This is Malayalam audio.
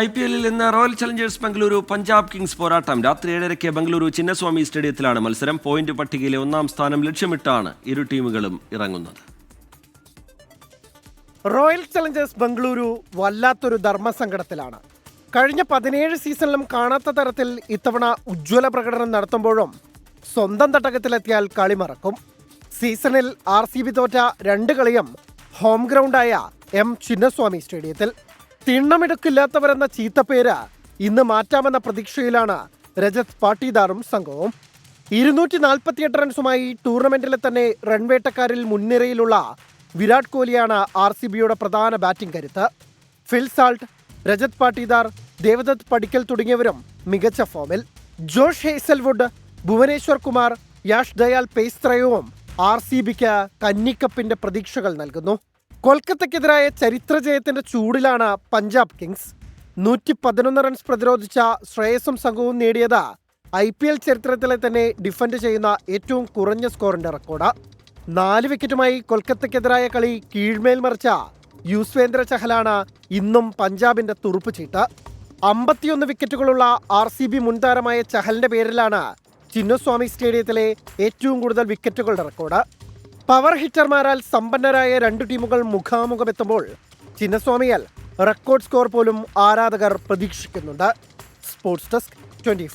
ഐ പി എല്ലിൽ ഇന്ന് Royal Challengers Bengaluru Punjab Kings പോരാട്ടം. രാത്രി ഏഴരയ്ക്ക് ബംഗളൂരു ചിന്നസ്വാമി സ്റ്റേഡിയത്തിലാണ് മത്സരം. പോയിന്റ് പട്ടികയിലെ ഒന്നാം സ്ഥാനം ലക്ഷ്യമിട്ടാണ് ഇരു ടീമുകളും ഇറങ്ങുന്നത്. റോയൽ ചലഞ്ചേഴ്സ് ബംഗളൂരു വല്ലാത്തൊരു ധർമ്മസങ്കടത്തിലാണ്. കഴിഞ്ഞ പതിനേഴ് സീസണിലും കാണാത്ത തരത്തിൽ ഇത്തവണ ഉജ്ജ്വല പ്രകടനം നടത്തുമ്പോഴും സ്വന്തം തട്ടകത്തിലെത്തിയാൽ കളി മറക്കും. സീസണിൽ ആർ സി ബി തോറ്റ രണ്ട് കളിയും ഹോം ഗ്രൗണ്ടായ എം ചിന്നസ്വാമി സ്റ്റേഡിയത്തിൽ. തിണ്ണമെടുക്കില്ലാത്തവരെന്ന ചീത്തപ്പേര് ഇന്ന് മാറ്റാമെന്ന പ്രതീക്ഷയിലാണ് രജത് പാട്ടീദാറും സംഘവും. ഇരുന്നൂറ്റി നാൽപ്പത്തിയെട്ട് റൺസുമായി ടൂർണമെന്റിലെ തന്നെ റൺവേട്ടക്കാരിൽ മുൻനിരയിലുള്ള വിരാട് കോഹ്ലിയാണ് ആർ സി ബിയുടെ പ്രധാന ബാറ്റിംഗ് കരുത്ത്. ഫിൽസാൾട്ട് രജത് പാട്ടീദാർ ദേവദത്ത് പടിക്കൽ തുടങ്ങിയവരും മികച്ച ഫോമിൽ. ജോഷ് ഹേസൽവുഡ് ഭുവനേശ്വർ കുമാർ യാഷ് ദയാൽ പേസ്ത്രയവും ആർ സി ബിക്ക് കന്നിക്കപ്പിന്റെ പ്രതീക്ഷകൾ നൽകുന്നു. കൊൽക്കത്തയ്ക്കെതിരായ ചരിത്ര ജയത്തിന്റെ ചൂടിലാണ് പഞ്ചാബ് കിങ്സ്. നൂറ്റി പതിനൊന്ന് റൺസ് പ്രതിരോധിച്ച ശ്രേയസും സംഘവും നേടിയത് ഐ പി എൽ ചരിത്രത്തിലെ തന്നെ ഡിഫൻഡ് ചെയ്യുന്ന ഏറ്റവും കുറഞ്ഞ സ്കോറിന്റെ റെക്കോർഡ്. നാല് വിക്കറ്റുമായി കൊൽക്കത്തയ്ക്കെതിരായ കളി കീഴ്മേൽ മറിച്ച യുസ്വേന്ദ്ര ചഹലാണ് ഇന്നും പഞ്ചാബിന്റെ തുറുപ്പ് ചീട്ട്. അമ്പത്തിയൊന്ന് വിക്കറ്റുകളുള്ള ആർ സി ബി മുൻതാരമായ ചഹലിന്റെ പേരിലാണ് ചിന്നസ്വാമി സ്റ്റേഡിയത്തിലെ ഏറ്റവും കൂടുതൽ വിക്കറ്റുകളുടെ റെക്കോർഡ്. പവർ ഹിറ്റർമാരാൽ സമ്പന്നരായ രണ്ടു ടീമുകൾ മുഖാമുഖമെത്തുമ്പോൾ ചിന്നസ്വാമിയാൽ റെക്കോർഡ് സ്കോർ പോലും ആരാധകർ പ്രതീക്ഷിക്കുന്നുണ്ട്. Sports desk twenty